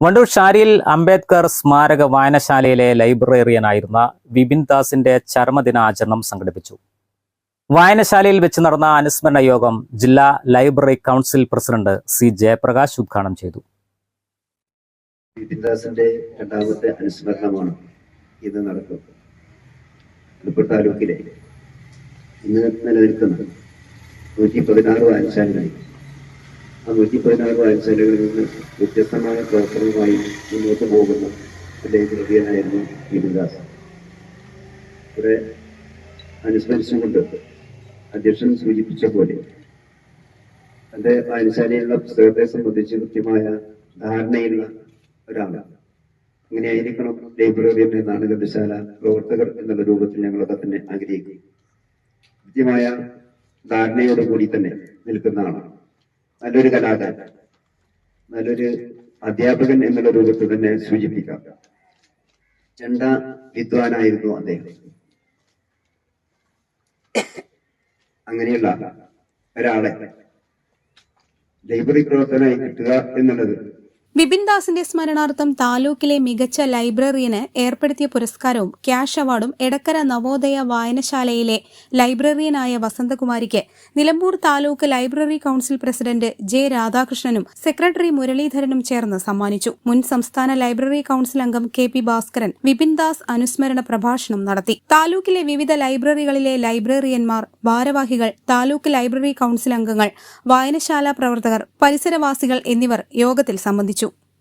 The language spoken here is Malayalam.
Vandoor ഷാരിയിൽ അംബേദ്കർ സ്മാരക വായനശാലയിലെ ലൈബ്രറിയനായിരുന്ന വിപിൻ ദാസിന്റെ ചരമദിനാചരണം സംഘടിപ്പിച്ചു. വായനശാലയിൽ വെച്ച് നടന്ന അനുസ്മരണ യോഗം ജില്ലാ library council president C Jayaprakash ഉദ്ഘാടനം ചെയ്തു. വിപിൻദാസിന്റെ രണ്ടാമത്തെ അനുസ്മരണമാണ് ഇന്ന് നടക്കുന്നത്. താലൂക്കിലെ ഇന്ന് നിലനിൽക്കുന്ന നൂറ്റി പതിനാറ് വായനശാലകളിൽ നൂറ്റി പതിനാറ് വായനശാലകളിൽ നിന്ന് വ്യത്യസ്തമായ പ്രവർത്തനവുമായി മുന്നോട്ട് പോകുന്ന. ഒരു കൃതിയനായിരുന്നു വിപിൻദാസ് ഇവിടെ അനുസ്മരിച്ചുകൊണ്ട് അധ്യക്ഷൻ സൂചിപ്പിച്ച പോലെ തന്റെ വായനശാലയിലുള്ള പുസ്തകത്തെ സംബന്ധിച്ച് കൃത്യമായ ധാരണയുള്ള ഒരാളാണ്. അങ്ങനെയായിരിക്കണം ലൈബ്രറിയൻ എന്നാണ് ഗ്രന്ഥശാല പ്രവർത്തകർ എന്നുള്ള രൂപത്തിൽ ഞങ്ങളൊക്കെ തന്നെ ആഗ്രഹിക്കും കൃത്യമായ ധാരണയോടുകൂടി തന്നെ നിൽക്കുന്ന ആളാണ്. നല്ലൊരു കലാകാരൻ നല്ലൊരു അധ്യാപകൻ എന്നുള്ള രൂപത്തിൽ തന്നെ സൂചിപ്പിക്കാം. ചെണ്ട വിദ്വാനായിരുന്നു അദ്ദേഹം. അങ്ങനെയുള്ള ഒരാളെ ലൈബ്രറി പ്രവർത്തനമായി കിട്ടുക എന്നുള്ളത് ബിപിൻ ദാസിന്റെ സ്മരണാർത്ഥം താലൂക്കിലെ മികച്ച ലൈബ്രറിയന് ഏർപ്പെടുത്തിയ പുരസ്കാരവും ക്യാഷ് അവാർഡും എടക്കര നവോദയ വായനശാലയിലെ ലൈബ്രറിയനായ വസന്തകുമാരിക്ക്. Nilambur taluk library council president J രാധാകൃഷ്ണനും secretary മുരളീധരനും ചേർന്ന് സമ്മാനിച്ചു. മുൻ സംസ്ഥാന ലൈബ്രറി കൌൺസിൽ അംഗം കെ പി ഭാസ്കരൻ ബിപിൻ ദാസ് അനുസ്മരണ പ്രഭാഷണം നടത്തി. താലൂക്കിലെ വിവിധ ലൈബ്രറികളിലെ ലൈബ്രറിയന്മാർ ഭാരവാഹികൾ താലൂക്ക് ലൈബ്രറി കൌൺസിൽ അംഗങ്ങൾ വായനശാല പ്രവർത്തകർ പരിസരവാസികൾ എന്നിവർ യോഗത്തിൽ സംബന്ധിച്ചു.